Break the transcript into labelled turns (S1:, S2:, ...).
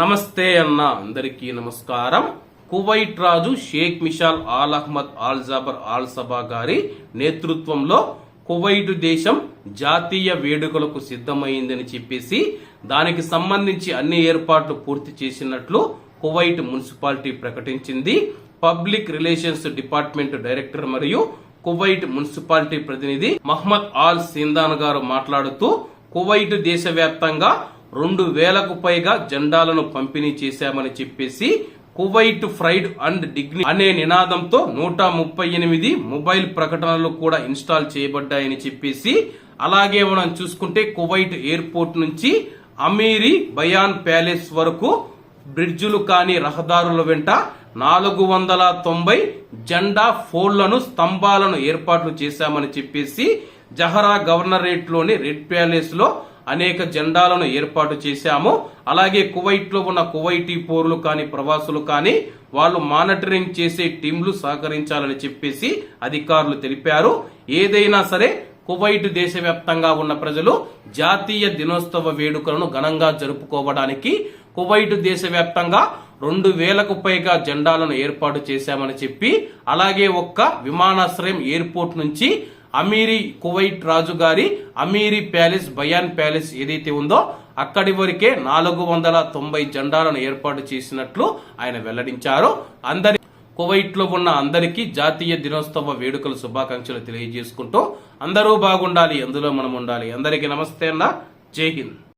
S1: నమస్తే అన్న అందరికీ నమస్కారం. కువైట్ రాజు Sheikh Mishal Al Ahmad Al Jaber Al Sabah గారి నేతృత్వంలో కువైట్ దేశం జాతీయ వేడుకలకు సిద్ధమైందని చెప్పేసి దానికి సంబంధించి అన్ని ఏర్పాట్లు పూర్తి చేసినట్లు కువైట్ మున్సిపాలిటీ ప్రకటించింది. పబ్లిక్ రిలేషన్స్ డిపార్ట్మెంట్ డైరెక్టర్ మరియు కువైట్ మున్సిపాలిటీ ప్రతినిధి మహ్మద్ ఆల్ సిందాన్ గారు మాట్లాడుతూ కువైట్ దేశవ్యాప్తంగా రెండు వేలకు పైగా జెండాలను పంపిణీ చేశామని చెప్పేసి కువైట్ ఫ్రైడ్ అండ్ డిగ్ని అనే నినాదంతో నూట ముప్పై ఎనిమిది మొబైల్ ప్రకటనలు కూడా ఇన్స్టాల్ చేయబడ్డాయని చెప్పేసి అలాగే మనం చూసుకుంటే కువైట్ ఎయిర్పోర్ట్ నుంచి అమీరి బయాన్ ప్యాలెస్ వరకు బ్రిడ్జులు కాని రహదారుల వెంట నాలుగు వందల తొంభై జెండా ఫోన్లను స్తంభాలను ఏర్పాట్లు చేశామని చెప్పేసి జహరా గవర్నరేట్లోని రెడ్ ప్యాలెస్లో అనేక జెండాలను ఏర్పాటు చేశాము. అలాగే కువైట్లో ఉన్న కువైటీ పోర్లు కానీ ప్రవాసులు కానీ వాళ్ళు మానిటరింగ్ చేసే టీంలు సహకరించాలని చెప్పేసి అధికారులు తెలిపారు. ఏదైనా సరే కువైట్ దేశవ్యాప్తంగా ఉన్న ప్రజలు జాతీయ దినోత్సవ వేడుకలను ఘనంగా జరుపుకోవడానికి కువైట్ దేశవ్యాప్తంగా రెండు వేలకు పైగా జెండాలను ఏర్పాటు చేశామని చెప్పి అలాగే ఒక్క విమానాశ్రయం ఎయిర్పోర్ట్ నుంచి అమీరీ కువైట్ రాజు గారి అమీరీ ప్యాలెస్ బయాన్ ప్యాలెస్ ఏదైతే ఉందో అక్కడి వరకే నాలుగు వందల తొంభై జెండాలను ఏర్పాటు చేసినట్లు ఆయన వెల్లడించారు. అందరి కువైట్లో ఉన్న అందరికీ జాతీయ దినోత్సవ వేడుకల శుభాకాంక్షలు తెలియజేసుకుంటూ అందరూ బాగుండాలి అందులో మనం ఉండాలి. అందరికీ నమస్తే అన్న. జై హింద్.